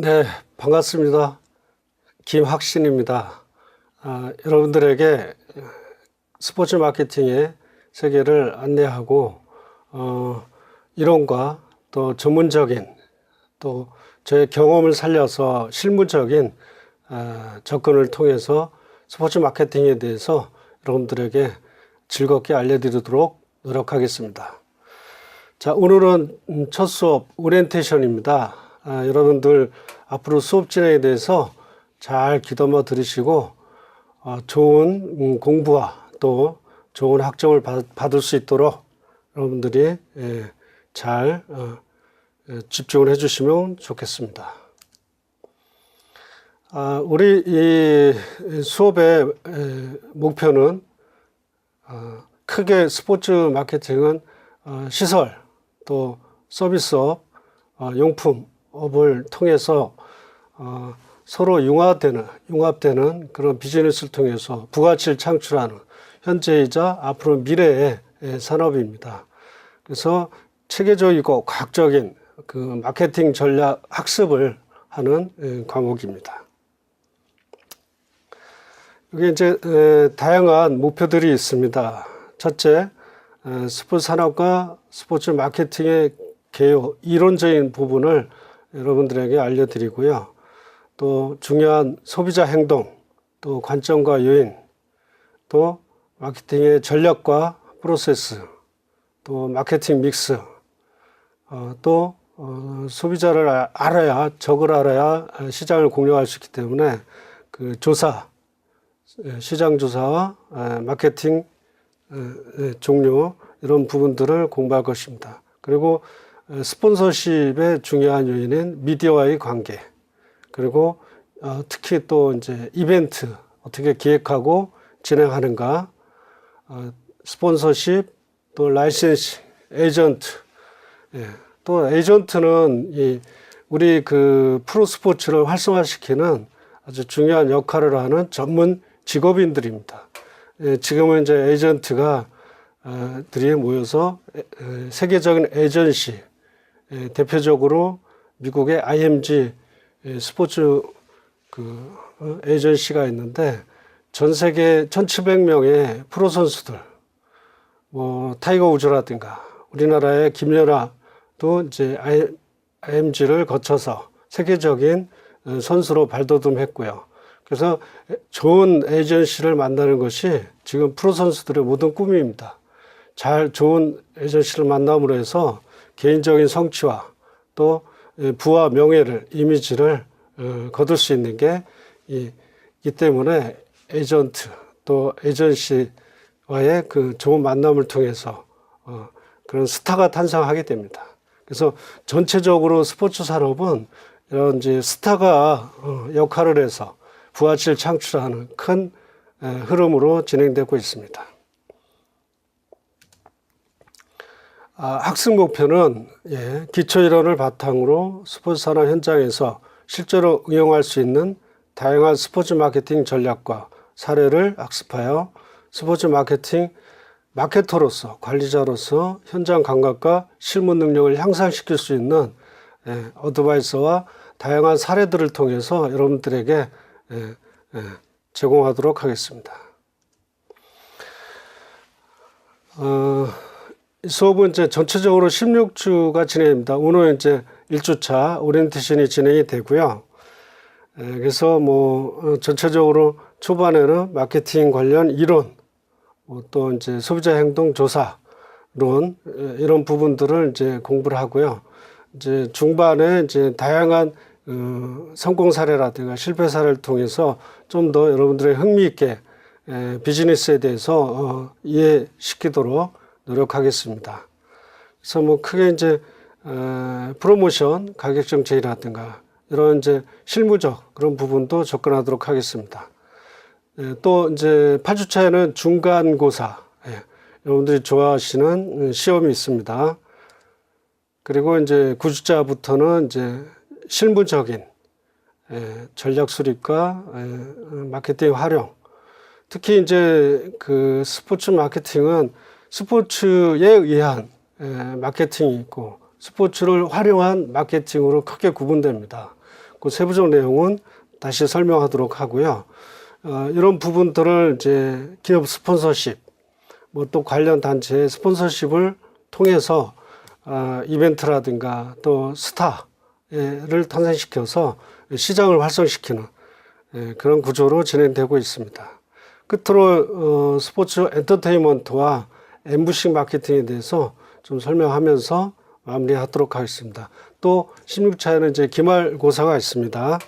네, 반갑습니다. 김학신입니다. 아, 여러분들에게 스포츠 마케팅의 세계를 안내하고 어, 이론과 또 전문적인 또 저의 경험을 살려서 실무적인 아, 접근을 통해서 스포츠 마케팅에 대해서 여러분들에게 즐겁게 알려드리도록 노력하겠습니다. 자, 오늘은 음, 첫 수업 오리엔테이션입니다. 아, 여러분들 앞으로 수업 진행에 대해서 잘 귀담아 들으시고 어, 좋은 음, 공부와 또 좋은 학점을 받, 받을 수 있도록 여러분들이 예, 잘 어, 예, 집중을 해주시면 좋겠습니다. 아, 우리 이 수업의 에, 목표는 어, 크게 스포츠 마케팅은 어, 시설 또 서비스업, 어, 용품 업을 통해서 어, 서로 융합되는 융합되는 그런 비즈니스를 통해서 부가치를 창출하는 현재이자 앞으로 미래의 예, 산업입니다. 그래서 체계적이고 과학적인 그 마케팅 전략 학습을 하는 예, 과목입니다. 여기 이제 에, 다양한 목표들이 있습니다. 첫째, 에, 스포츠 산업과 스포츠 마케팅의 개요, 이론적인 부분을 여러분들에게 알려드리고요. 또 중요한 소비자 행동, 또 관점과 요인, 또 마케팅의 전략과 프로세스, 또 마케팅 믹스, 어, 또 어, 소비자를 아- 알아야 적을 알아야 시장을 공략할 수 있기 때문에 그 조사, 예, 시장 조사와 에, 마케팅 종료 이런 부분들을 공부할 것입니다. 그리고 에, 스폰서십의 중요한 요인은 미디어와의 관계. 그리고 어, 특히 또 이제 이벤트 어떻게 기획하고 진행하는가. 어, 스폰서십 또 라이센스 에이전트. 예, 또 에이전트는 이 우리 그 프로 스포츠를 활성화시키는 아주 중요한 역할을 하는 전문 직업인들입니다. 예, 지금은 이제 에이전트가 어, 들이 모여서 세계적인 에이전시 예, 대표적으로 미국의 IMG 예, 스포츠 그 어, 에이전시가 있는데 전 세계 1,700명의 프로 선수들 뭐 타이거 우즈라든가 우리나라의 김연아도 이제 IMG를 거쳐서 세계적인 어, 선수로 발돋움했고요. 그래서 좋은 에이전시를 만나는 것이 지금 프로 선수들의 모든 꿈입니다. 잘 좋은 에이전시를 만남으로 해서 개인적인 성취와 또 부와 명예를 이미지를 어, 거둘 수 있는 게 이, 이 때문에 에이전트 또 에이전시와의 그 좋은 만남을 통해서 어, 그런 스타가 탄생하게 됩니다. 그래서 전체적으로 스포츠 산업은 이런 이제 스타가 어, 역할을 해서 부가치를 창출하는 큰 에, 흐름으로 진행되고 있습니다. 아, 학습 목표는 예, 기초 이론을 바탕으로 스포츠 산업 현장에서 실제로 응용할 수 있는 다양한 스포츠 마케팅 전략과 사례를 학습하여 스포츠 마케팅 마케터로서 관리자로서 현장 감각과 실무 능력을 향상시킬 수 있는 예, 어드바이서와 다양한 사례들을 통해서 여러분들에게 예, 예, 제공하도록 하겠습니다. 어, 이 수업은 이제 전체적으로 16주가 진행됩니다. 오늘 이제 1주차 오리엔테이션이 진행이 되고요. 에, 그래서 뭐 어, 전체적으로 초반에는 마케팅 관련 이론, 뭐또 이제 소비자 행동 조사론 에, 이런 부분들을 이제 공부를 하고요. 이제 중반에 이제 다양한 어, 성공 사례라든가 실패 사례를 통해서 좀 더 여러분들의 흥미 있게 에, 비즈니스에 대해서 어, 이해시키도록 노력하겠습니다. 그래서 뭐 크게 이제 에, 프로모션 가격 정책이라든가 이런 이제 실무적 그런 부분도 접근하도록 하겠습니다. 에, 또 이제 8주차에는 중간고사 예, 여러분들이 좋아하시는 시험이 있습니다. 그리고 이제 9주차부터는 이제 실무적인 에, 전략 수립과 에, 마케팅 활용 특히 이제 그 스포츠 마케팅은 스포츠에 의한 에, 마케팅이 있고 스포츠를 활용한 마케팅으로 크게 구분됩니다. 그 세부적 내용은 다시 설명하도록 하고요. 어, 이런 부분들을 이제 기업 스폰서십, 뭐 또 관련 단체의 스폰서십을 통해서 아, 이벤트라든가 또 스타를 탄생시켜서 시장을 활성시키는 예, 그런 구조로 진행되고 있습니다. 끝으로 어, 스포츠 엔터테인먼트와 엠부싱 마케팅에 대해서 좀 설명하면서 마무리하도록 하겠습니다. 또 16차에는 이제 기말고사가 있습니다.